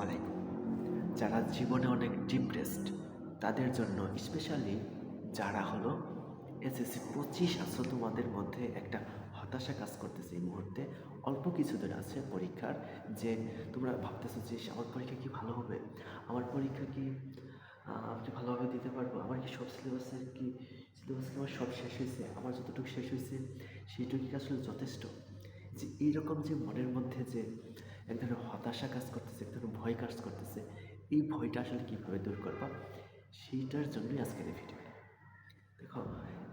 আলাইকুম। যারা জীবনে অনেক ডিপ্রেসড, তাদের জন্য স্পেশালি যারা হলো এসএসসি পঁচিশ আছো তোমাদের মধ্যে একটা হতাশা কাজ করতেছে এই মুহূর্তে। অল্প কিছুদিন আছে পরীক্ষার, যে তোমরা ভাবতেছো যে আমার পরীক্ষা কি ভালো হবে? আমার পরীক্ষা কি আমি ভালোভাবে দিতে পারব? আমার কি সব সিলেবাসের কি সিলেবাস কি আমার সব শেষ হয়েছে? আমার যতটুকু শেষ হয়েছে সেইটুকু আসলে যথেষ্ট? যে এইরকম যে মনের মধ্যে যে এক ধরনের হতাশা কাজ করতেছে এক ধরনের ভয় কাজ করতেছে। এই ভয়টা আসলে কীভাবে দূর করবা? সেইটার জন্যই আজকের এই দেখো,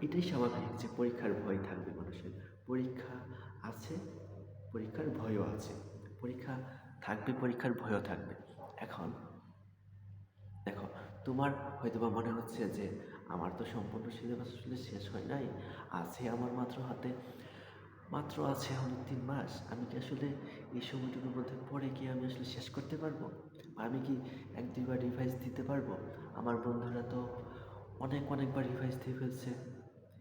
এটাই স্বাভাবিক যে পরীক্ষার ভয় থাকবে মানুষের। পরীক্ষা আছে, পরীক্ষার ভয়ও আছে। পরীক্ষা থাকবে, পরীক্ষার ভয়ও থাকবে। এখন দেখো, তোমার হয়তো বা মনে হচ্ছে যে, আমার তো সম্পূর্ণ সিলেবাস আসলে শেষ হয় নাই। আছে আমার মাত্র হাতে। মাত্র আছে হলো তিন মাস। আমি কি আসলে এই সময়টুকুর মধ্যে পরে কি আমি আসলে শেষ করতে পারব? আমি কি এক দুইবার রিভাইজ দিতে পারব? আমার বন্ধুরা তো অনেক অনেকবার রিভাইজ দিয়ে ফেলছে।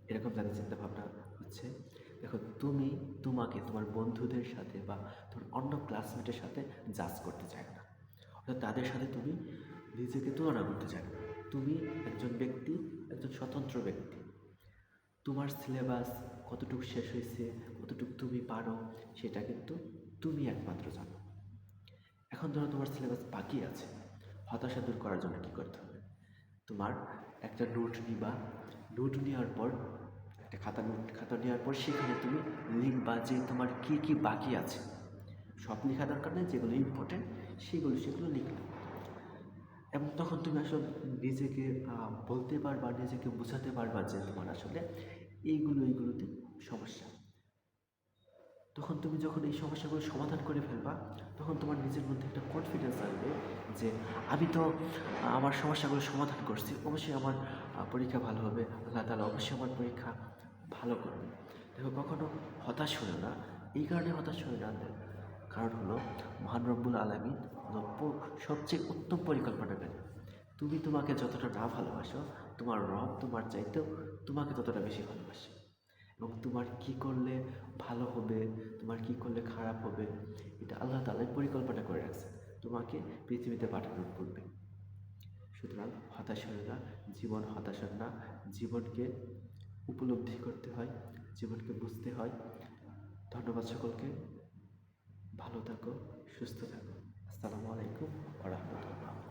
এরকম তাদের চিন্তা ভাবনা হচ্ছে। দেখো, তুমি তোমাকে, তোমার বন্ধুদের সাথে বা তোমার অন্য ক্লাসমেটের সাথে জাজ করতে চায় না। অর্থাৎ তাদের সাথে তুমি নিজেকে তুলনা করতে চাই না। তুমি একজন ব্যক্তি, একজন স্বতন্ত্র ব্যক্তি। তোমার সিলেবাস কতটুকু শেষ হয়েছে কতটুকু তুমি পারো, সেটা কিন্তু তুমি একমাত্র জানো। এখন ধরো তোমার সিলেবাস বাকি আছে, হতাশা দূর করার জন্য কী করতে হবে? তোমার একটা নোট নিবা। নোট নেওয়ার পর, একটা খাতা নোট খাতা নেওয়ার পর সেখানে তুমি লিখবা যে তোমার কী কী বাকি আছে। সব লেখা দরকার নেই, যেগুলো ইম্পর্টেন্ট সেগুলো সেগুলো লিখলে এবং তখন তুমি আসলে নিজেকে বলতে পারবা, নিজেকে বোঝাতে পারবা যে তোমার আসলে এইগুলো এইগুলোতে সমস্যা। তখন তুমি যখন এই সমস্যাগুলো সমাধান করে ফেলবা, তখন তোমার নিজের মধ্যে একটা কনফিডেন্স আসবে যে আমি তো আমার সমস্যাগুলো সমাধান করছি, অবশ্যই আমার পরীক্ষা ভালো হবে, আল্লাহ তালা অবশ্যই আমার পরীক্ষা ভালো করবে। দেখো, কখনো হতাশ হলো না। এই কারণে হতাশ হয়ে না কারণ হলো, মহান রব্বুল আলমী হলো সবচেয়ে উত্তম পরিকল্পনা পরিকল্পনাকারী তুমি তোমাকে যতটা না ভালোবাসো, তোমার রব তোমার চাইতেও তোমাকে ততটা বেশি ভালোবাসে। এবং তোমার কি করলে ভালো হবে, তোমার কি করলে খারাপ হবে, এটা আল্লাহ তালাই পরিকল্পনা করে রাখছে তোমাকে পৃথিবীতে পাঠানোর পূর্বে। সুতরাং হতাশ না জীবন হতাশার না, জীবনকে উপলব্ধি করতে হয়, জীবনকে বুঝতে হয়। ধন্যবাদ সকলকে। ভালো থাকো, সুস্থ থাকো। আসসালামু আলাইকুম ওরহমতুল্লাহ